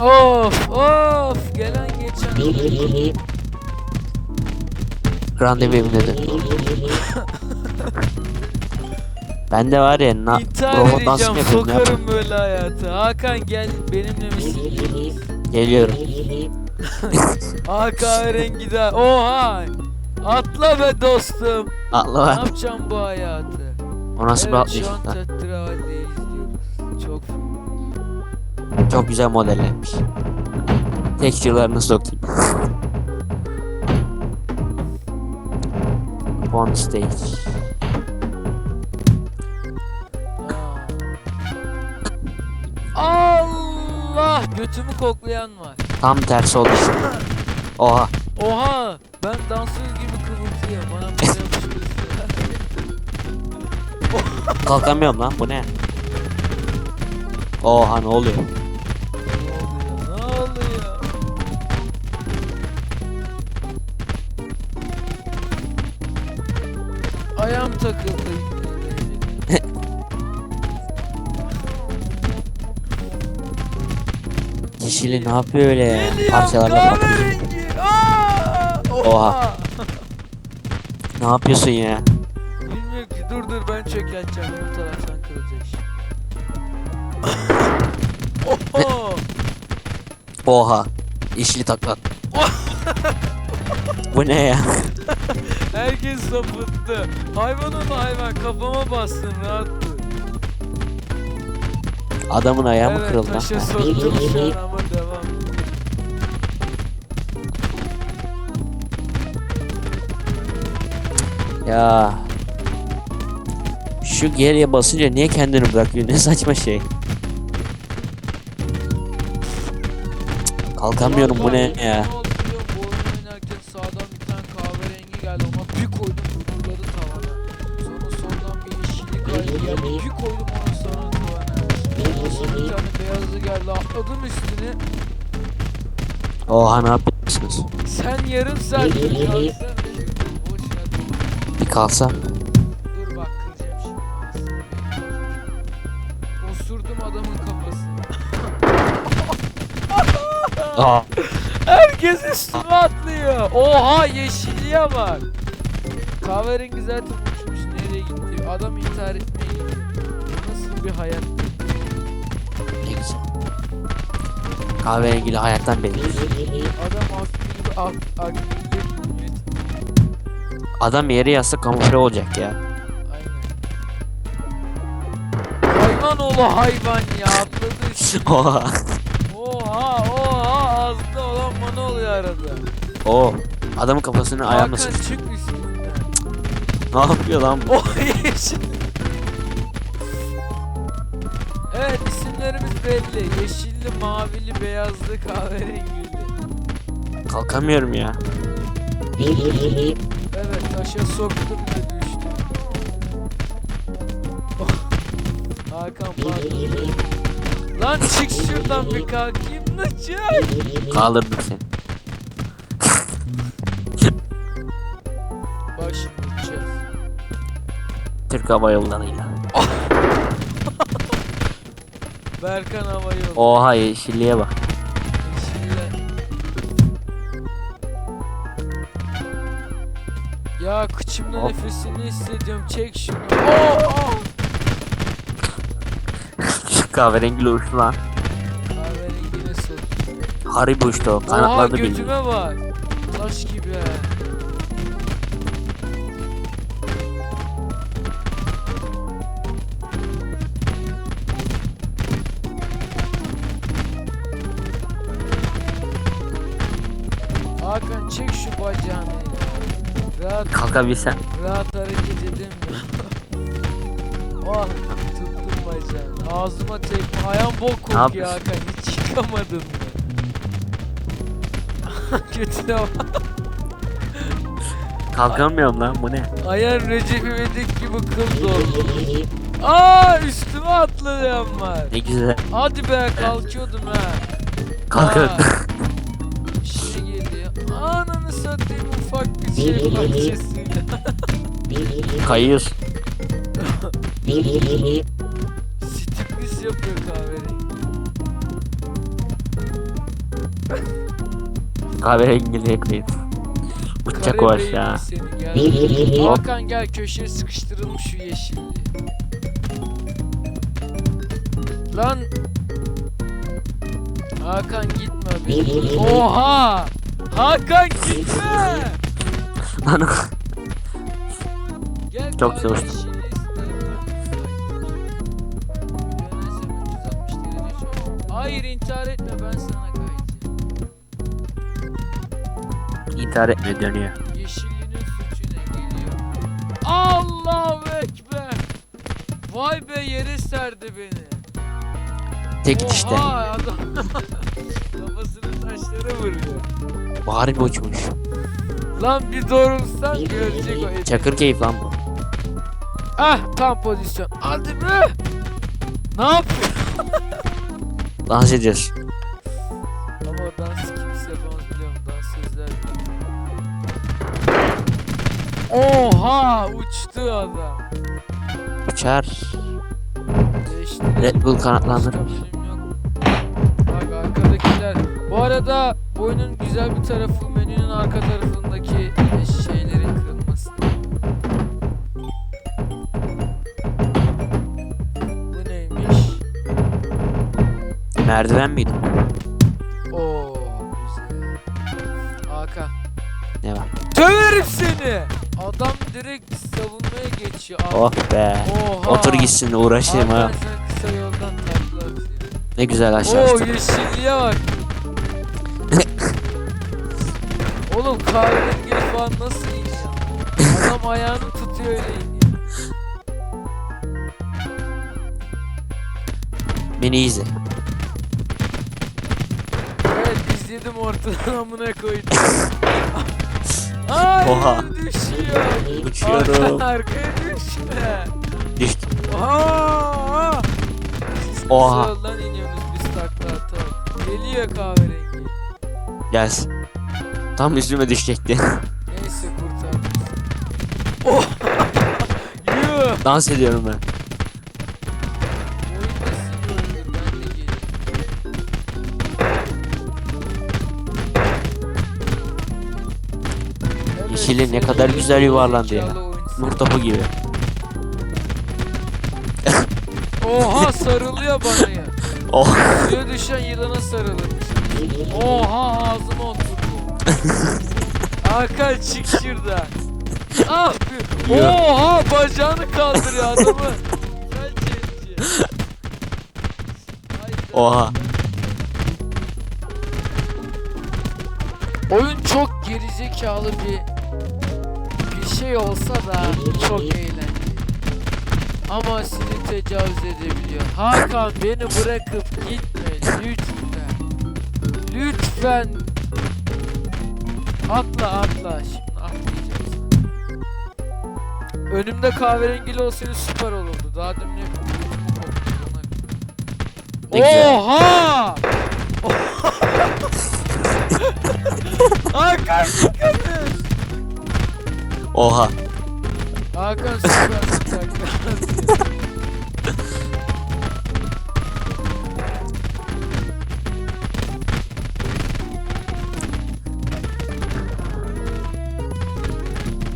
Of of gelen geçen. Randevu evine dön. ben de var ya na İntihar robot dans edeceğim yapıyorum ya. sokarım böyle hayatı. Hakan gel benimle misin? Geliyorum. Aa kahverengi de. Oha. Atla be dostum. Atla Ne var. yapacağım bu hayatı? O nasıl bir evet şu an lan? Tetravalli'yi izliyoruz. Çok Çok güzel modellenmiş. Texture'larını sokayım. On stage. Allah götümü koklayan var. Tam tersi oldu işte. Oha. Oha ben dansöz gibi kıvırtıyorum. Bana bir. Kalkamıyorum lan bu ne? Oha ne oluyor? Ne oluyor? Ne oluyor? Ayağım takıldı. Yeşili ne yapıyor öyle ya? Parçalarla patlıyor. kahverengi. Aa! Oha. Ne yapıyorsun ya? Bilmiyorum ki dur dur ben çökerteceğim. Ön taraftan kırılacak işte. Oha. Oha. Yeşili taklat. bu ne ya? Herkes sapıttı. Hayvan onu hayvan kafama bastın rahat dur. Adamın ayağı mı evet kırıldı? lan? taşa soktum şu an ama devam. Ya. Şu geriye basınca niye kendini bırakıyor? Ne saçma şey. Kalkamıyorum bu ne ya? Sağdan bir tane kahverengi geldi ama bir koydum vurguladı tavana. Sonra soldan bir yeşillik geldi geldi bir koydum onu sonra tavana. Sonra bir tane beyazlı geldi atladım üstüne. Oha ne yapıyorsunuz? Sen yarım saat boş ver. Bir kalsam. Aa. Herkes üstüme atlıyor. Oha yeşilliğe bak. Kahverengi zaten uçmuş nereye gitti? Adam intihar etmeye gitti. Nasıl bir hayat? Ne güzel. Kahverengili hayattan belli. Adam akbil gibi ak akbilde. Adam yere yazsa kamufle olacak ya. Aynen. Hayvan oğlu hayvan ya atladı. Oha oha bana oluyor arada. Oo. Adamın kafasını ayağımla Hakan sık. çık üstünden. Ne yapıyor lan bu? Oh yeşil. Evet isimlerimiz belli. Yeşilli, mavili, beyazlı, kahverengili. Kalkamıyorum ya. Evet taşa soktum ve düştüm. Oh. Hakan pardon. Lan çık şuradan bir kalkayım çık. Kaldırdım seni. Baş. Türk Hava Yolları'yla. Berkan hava yolu. Oha yeşilliğe bak. Yeşille. Ya kıçımda Hop. nefesini hissediyorum. Çek şunu. Kahverengili uçtu lan. Haribo uçtu o. Oha götüme bak. Taş gibi. Hakan çek şu bacağını. ya. Rahat Kalkabilsen. rahat hareket edemiyorum. oh tuttum bacağını. Ağzıma tekme. Ayağım bok kokuyor yapıyorsun? Hakan. Hiç yıkamadın mı? Götüne bak. Kalkamıyorum lan bu ne? Ayağın Recep İvedik gibi kıl doldu. Aa üstüme atladı ama. Ne güzel. Hadi be kalkıyordum ha. Bir şey geliyor. Ananı satayım ufak bir şey bahçesiyle. Kayıyorsun. Kahverengi ekleyin. Uçacak o Karabeyin aşağı. seni gel. Hakan gel köşeye sıkıştıralım şu yeşilliği. Lan Hakan gitme bir. Oha! Hakan gitme! Gel Çok çalıştım. Hayır intihar etme ben sana intihar etme dönüyor. Yeşillinin suçu ne geliyor? Allahu Ekber! Vay be yere serdi beni. Tek işte. Oha adam kafasını taşlara vuruyor. Bari mi uçmuş? Lan bir doğrulsan görecek o. Çakır keyif lan bu. Ah tam pozisyon. Hadi be! Ne yapıyor? Dans ediyoruz. Oha uçtu adam. Uçar. Değişti. Red Bull kanatlanır. Başka yok. Bak arkadakiler. Bu arada bu oyunun güzel bir tarafı menünün arka tarafındaki şeylerin kırılması. Bu neymiş? Merdiven miydi? Oo güzel. Hakan. Ne var? Döverim seni. Adam direkt savunmaya geçiyor. Abi. Oh be. Oha. Otur gitsin uğraşayım ha. sen kısa yoldan takla atıyor. Ne güzel aşağı Oo açtım. yeşilliğe bak. Oğlum kahverengi falan nasıl iniyor? Adam ayağını tutuyor öyle iniyor. Beni izle. Evet izledim ortadan amına koydum. Ay Oha. düşüyor. Uçuyorum. Arka, arkaya düşme. Düştüm. Oha. Siz Oha. yoldan iniyorsunuz biz takla atak. Geliyor kahverengi. Gelsin. Tam üstüme düşecekti. Neyse kurtardık. Oh. Yuh. Dans ediyorum ben. Yeşili ne kadar güzel yuvarlandı ya. Nur topu gibi. Oha sarılıyor bana ya. Oh. Suya düşen yılana sarılırmış. Oha ağzıma oturdu. Hakan çık şuradan. Ah. Oha bacağını kaldırıyor adamı. Oha. Oyun çok gerizekalı bir şey olsa da çok eğlenceli. Ama sizi tecavüz edebiliyor. Hakan beni bırakıp gitme lütfen. Lütfen. Atla atla. Şimdi atlayacağız. Önümde kahverengili olsaydı süper olurdu. Daha demin hep. Oha! Hakan. Oha. Hakan süper takla.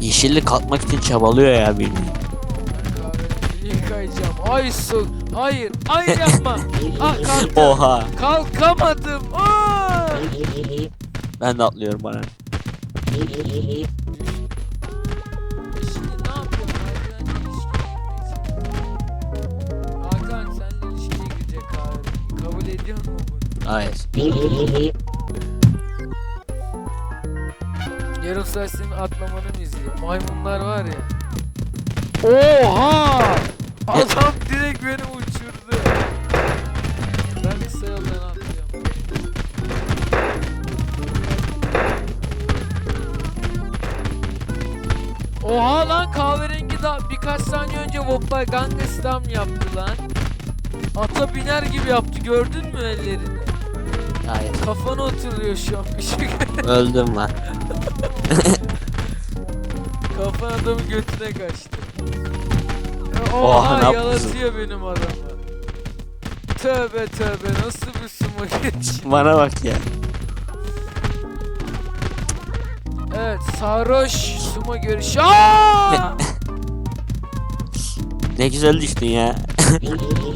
Yeşilli kalkmak için çabalıyor ya bilmiyorum. Kahverengiyi kayacağım. Ay su. Hayır. Hayır yapma. Ah kalk. Oha. Kalkamadım. Aa! Ben de atlıyorum bana. Hayır. Yarım saat senin atlamanı mı izliyor? Maymunlar var ya. Oha! Adam direkt beni uçurdu. Ben kısa yoldan atlıyorum. Oha lan kahverengi da birkaç saniye önce Woppa Gangnam yaptı lan. Ata biner gibi yaptı gördün mü ellerini? Hayır. Kafana oturuyor şu an bir şey. Öldüm lan. Kafan adamın götüne kaçtı. Ya Oha, Oha ne yapıyorsun? yalatıyor benim adamı. Tövbe tövbe nasıl bir sumo geç. Bana bak ya. Evet sarhoş sumo görüş. Aa! Ne güzel düştün ya.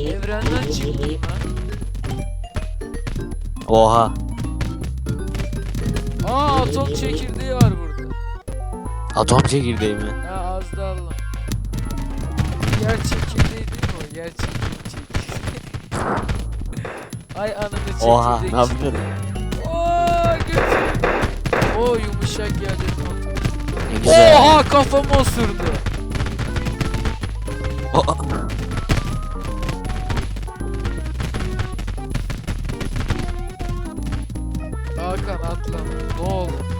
Evrenden çıktım lan. Oha. Aa atom çekirdeği var burada. Atom çekirdeği mi? Ya az da Allah. Yer çekirdeği değil mi o? Yer çekirdeği çekirdeği. Ay ananı çekirdek. Oha ne yapıyorsun? Oo götür. O yumuşak yerlerim. Ne güzel. Oha kafamı osurdu. O- Hakan atlama. Ne oldu?